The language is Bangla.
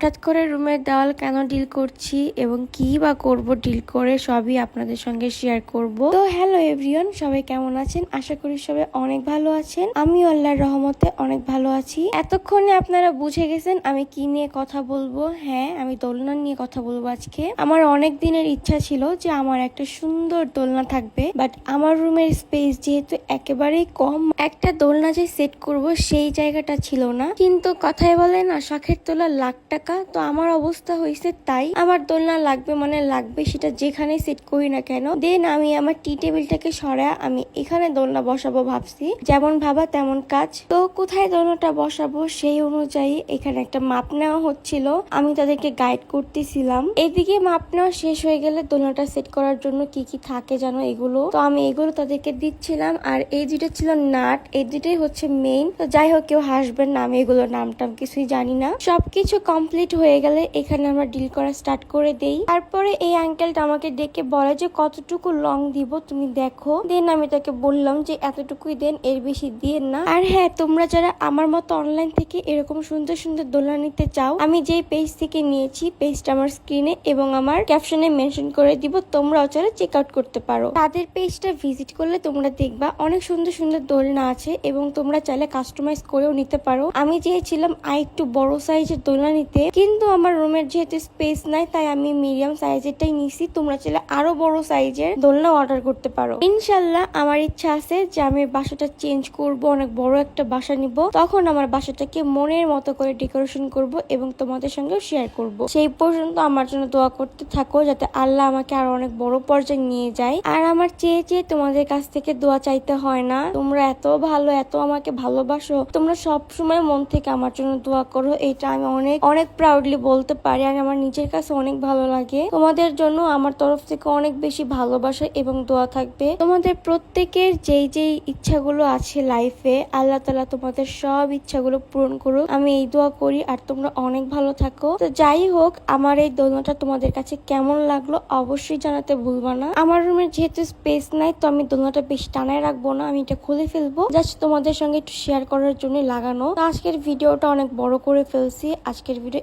হঠাৎ করে রুমের দেওয়াল কেন ডিল করছি এবং কি বা করব ডিল করে সবই আপনাদের সঙ্গে শেয়ার করব। তো হ্যালো এভরিওয়ান সবাই কেমন আছেন? আশা করি সবাই অনেক ভালো আছেন। আমি আল্লাহর রহমতে অনেক ভালো আছি। এতক্ষণে আপনারা বুঝে গেছেন আমি কি নিয়ে কথা বলব। হ্যাঁ আমি দোলনা নিয়ে কথা বলব আজকে। আমার অনেক দিনের ইচ্ছা ছিল যে আমার একটা সুন্দর দোলনা থাকবে বাট আমার রুমের স্পেস যেহেতু একেবারেই কম, একটা দোলনা যে সেট করব সেই জায়গাটা ছিল না। কিন্তু কথায় বলে না, শখের তোলা লাখ টাকা তো আমার অবস্থা হয়েছে তাই। আমার দোলনা লাগবে মানে লাগবে, সেটা যেখানে সেট করি না কেন। দেন আমি আমার টি টেবিলটাকে সরা আমি এখানে দোলনা বসাবো ভাবছি। যেমন ভাবা তেমন কাজ। তো কোথায় দোলনাটা বসাবো সেই অনুযায়ী এখানে একটা মাপ নেওয়া হচ্ছিল। আমি তাদেরকে গাইড করতেছিলাম। এদিকে মাপ নেওয়া শেষ হয়ে গেলে দোলনাটা সেট করার জন্য কি কি থাকে জানো এগুলো। তো আমি এগুলো তাদেরকে দিচ্ছিলাম। আর এই দুইটা ছিল নাট, এই দুইটাই হচ্ছে মেইন তো যাই হোক, কেউ হাসবেন না, আমি এগুলো নাম টাম কিছুই জানি না। সবকিছু কমপ্লিট হয়ে গেলে এখানে আমরা ডিল করা স্টার্ট করে দেই। তারপরে এই আঙ্কেলটা আমাকে ডেকে বলে যে, কতটুকু লং দিব তুমি দেখো। দেন আমি তাকে বললাম যে, এতটুকুই দেন, এর বেশি দিয়ে না। আর হ্যাঁ তোমরা যারা আমার মতো অনলাইন থেকে এরকম সুন্দর সুন্দর দোলনা নিতে চাও, আমি যেই পেজ থেকে নিয়েছি পেজটা আমার স্ক্রিনে এবং আমার ক্যাপশনে মেনশন করে দিব, তোমরাও চাইলে চেক আউট করতে পারো। তাদের পেজটা ভিজিট করলে তোমরা দেখবা অনেক সুন্দর সুন্দর দোলনা আছে এবং তোমরা চাইলে কাস্টমাইজ করেও নিতে পারো। আমি চেয়েছিলাম আর একটু বড় সাইজের দোলনা নিতে কিন্তু আমার রুমের যেহেতু স্পেস নাই, তাই আমি মিডিয়াম সাইজেরটাই নিছি। তোমরা চাইলে আরও বড় সাইজের দোলনা অর্ডার করতে পারো। ইনশাল্লাহ আমার ইচ্ছা আছে যে আমি বাসাটা চেঞ্জ করব, অনেক বড় একটা বাসা নিব। তখন আমার বাসাটাকে মনের মতো করে ডেকোরেশন করব এবং তোমাদের সঙ্গেও শেয়ার করব। সেই পর্যন্ত আমার জন্য দোয়া করতে থাকো যাতে আল্লাহ আমাকে আরও অনেক বড় পর্যায়ে নিয়ে যায়। আর আমার চেয়ে চেয়ে তোমাদের কাছ থেকে দোয়া চাইতে হয় না। তোমরা এত ভালো, এত আমাকে ভালোবাসো। তোমরা সব সময় মন থেকে আমার জন্য দোয়া করো। এটা আমি অনেক অনেক প্রাউডলি বলতে পারি আর আমার নিজের কাছে অনেক ভালো লাগে। তোমাদের জন্য আমার তরফ থেকে অনেক বেশি ভালোবাসা এবং দোয়া থাকবে। তোমাদের প্রত্যেকের যেই যেই ইচ্ছাগুলো আছে লাইফে আল্লাহ তালা তোমাদের সব ইচ্ছাগুলো পূরণ করুক। আমি এই দোয়া করি, আর তোমরা অনেক ভালো থাকো। তো যাই হোক, আমার এই দোলনাটা তোমাদের কাছে কেমন লাগল অবশ্যই জানাতে ভুলবা না। আমার রুমের যেহেতু স্পেস নাই, তো আমি দোলনাটা বেশি টানায় রাখব না, আমি এটা খুলে ফেলব। জাস্ট তোমাদের সঙ্গে একটু শেয়ার করার জন্য লাগানো। আজকের ভিডিওটা অনেক বড় করে ফেলছি। আজকের ভিডিও